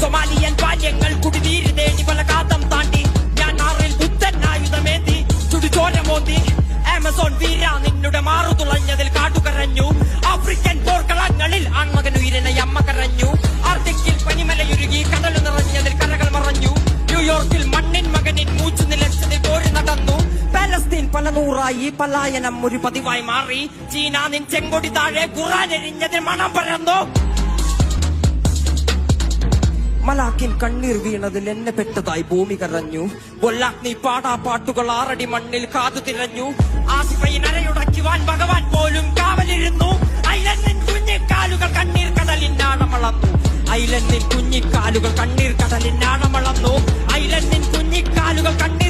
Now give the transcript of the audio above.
Somalian ബാല്യങ്ങൾ കുടിനീര് തേടി പലകാതം താണ്ടി. ഞാൻ ആറിൽ ബുദ്ധൻ ആയുധമേന്തി ചുടുചോര മോന്തി. ആമസോൺ വീര നിന്നുടെ മാറു തുളഞ്ഞതിൽ കാട്ടുകരഞ്ഞു ആഫ്രിക്കൻ പോർക്കളങ്ങളിൽ ആൺമകനുയരനെ അമ്മ കരഞ്ഞു. ആർട്ടിക്കിൽ പനിമലയുരുകി കടൽ നിറഞ്ഞതിൽ കരകൾ മറഞ്ഞു. ന്യൂയോർക്കിൽ മണ്ണിൻ മകനിൻ മൂച്ചു നിലച്ചതിൽ പോരി നടന്നു. പാലസ്തീൻ പല നൂറായി പലായനം ഒരു പതിവായി മാറി. ചീന നിൻ ചെങ്കൊടി താഴെ ഖുറാൻ എരിഞ്ഞതിൽ മണം പരന്നു. മലാക്കിൻ കണ്ണീർ വീണതിൽ എന്നെ പെട്ടതായി ഭൂമി കറഞ്ഞു നീ പാടാ പാട്ടുകൾ ആറടി മണ്ണിൽ കാതു തിരഞ്ഞു. ആസിഫൈൻ അരയുടയ്ക്കുവാൻ ഭഗവാൻ പോലും കാവലിരുന്നു. ഐലന്നിൻ കുഞ്ഞിക്കാലുകൾ കണ്ണീർ കടലിനാഴമളന്നു ഐലന്നിൻ കുഞ്ഞിക്കാലുകൾ കണ്ണീർ കടലിനാഴമളന്നു ഐലന്നിൻ കുഞ്ഞിക്കാലുകൾ കണ്ണീർ